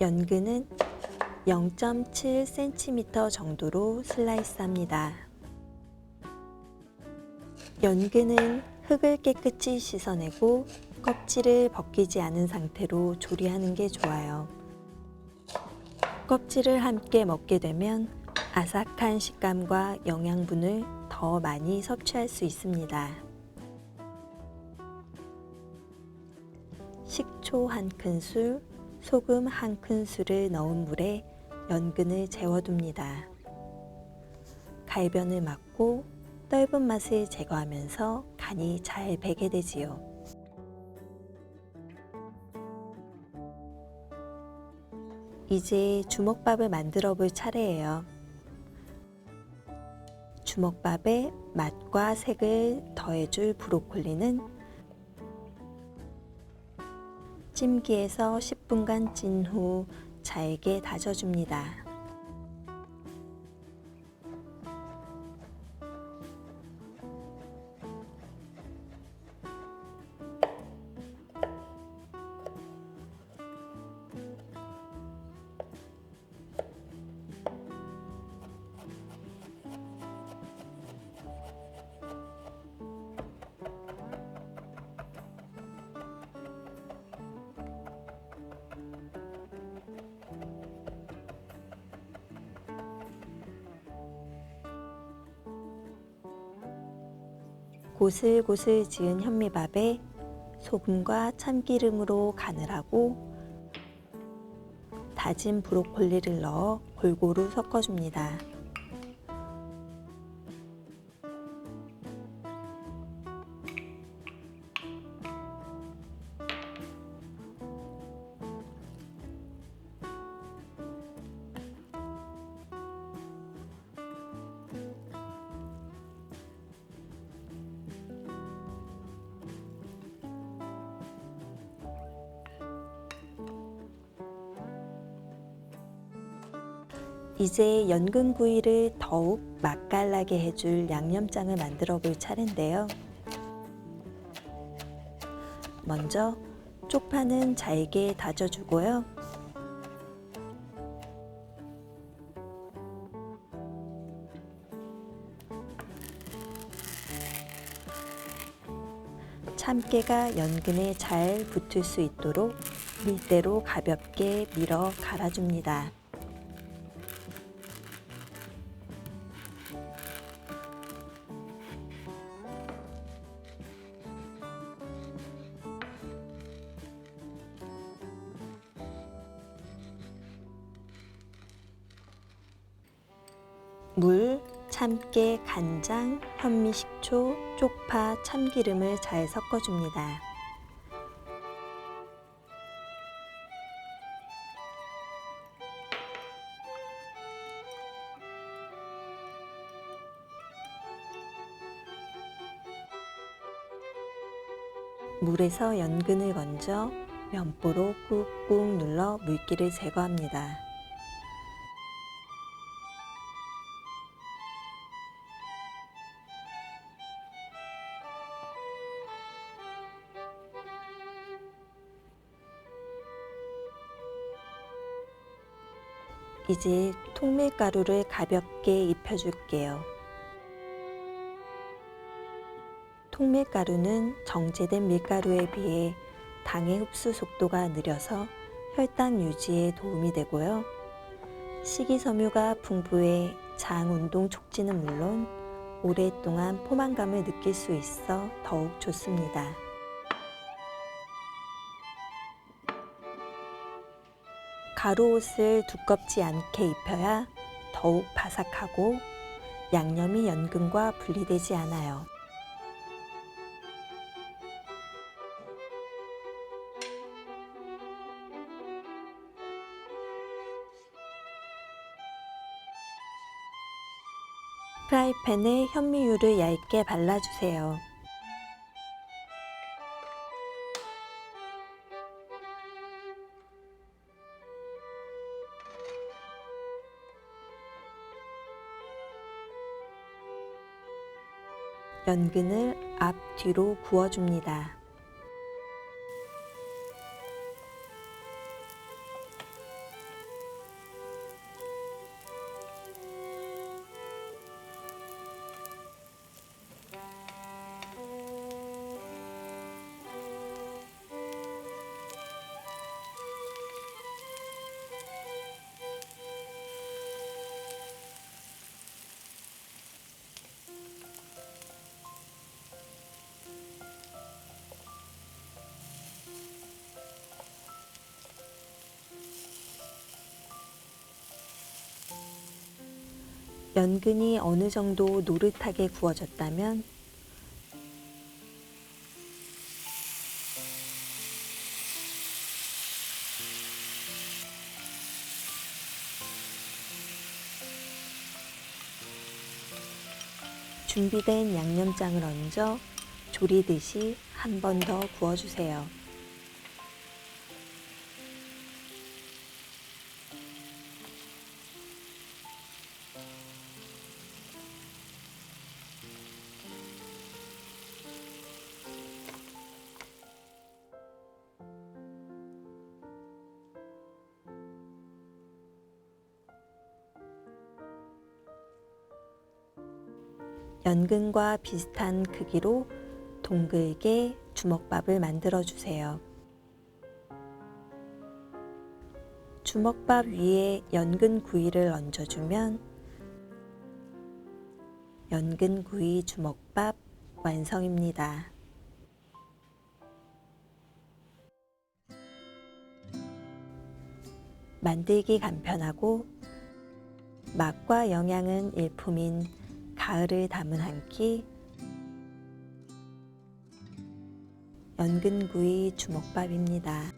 연근은 0.7cm 정도로 슬라이스합니다. 연근은 흙을 깨끗이 씻어내고 껍질을 벗기지 않은 상태로 조리하는 게 좋아요. 껍질을 함께 먹게 되면 아삭한 식감과 영양분을 더 많이 섭취할 수 있습니다. 식초 한 큰술, 소금 한 큰술을 넣은 물에 연근을 재워둡니다. 갈변을 막고 떫은 맛을 제거하면서 간이 잘 배게 되지요. 이제 주먹밥을 만들어 볼 차례예요. 주먹밥에 맛과 색을 더해줄 브로콜리는 찜기에서 10분간 찐 후 잘게 다져줍니다. 고슬고슬 지은 현미밥에 소금과 참기름으로 간을 하고 다진 브로콜리를 넣어 골고루 섞어줍니다. 이제 연근 부위를 더욱 맛깔나게 해줄 양념장을 만들어 볼 차례인데요. 먼저 쪽파는 잘게 다져주고요. 참깨가 연근에 잘 붙을 수 있도록 밀대로 가볍게 밀어 갈아줍니다. 물, 참깨, 간장, 현미식초, 쪽파, 참기름을 잘 섞어줍니다. 물에서 연근을 건져 면보로 꾹꾹 눌러 물기를 제거합니다. 이제 통밀가루를 가볍게 입혀줄게요. 통밀가루는 정제된 밀가루에 비해 당의 흡수 속도가 느려서 혈당 유지에 도움이 되고요. 식이섬유가 풍부해 장 운동 촉진은 물론 오랫동안 포만감을 느낄 수 있어 더욱 좋습니다. 가루 옷을 두껍지 않게 입혀야 더욱 바삭하고 양념이 연근과 분리되지 않아요. 프라이팬에 현미유를 얇게 발라주세요. 연근을 앞 뒤로 구워줍니다. 연근이 어느 정도 노릇하게 구워졌다면 준비된 양념장을 얹어 조리듯이 한 번 더 구워주세요. 연근과 비슷한 크기로 동글게 주먹밥을 만들어 주세요. 주먹밥 위에 연근 구이를 얹어주면 연근 구이 주먹밥 완성입니다. 만들기 간편하고 맛과 영양은 일품인 가을을 담은 한 끼 연근구이 주먹밥입니다.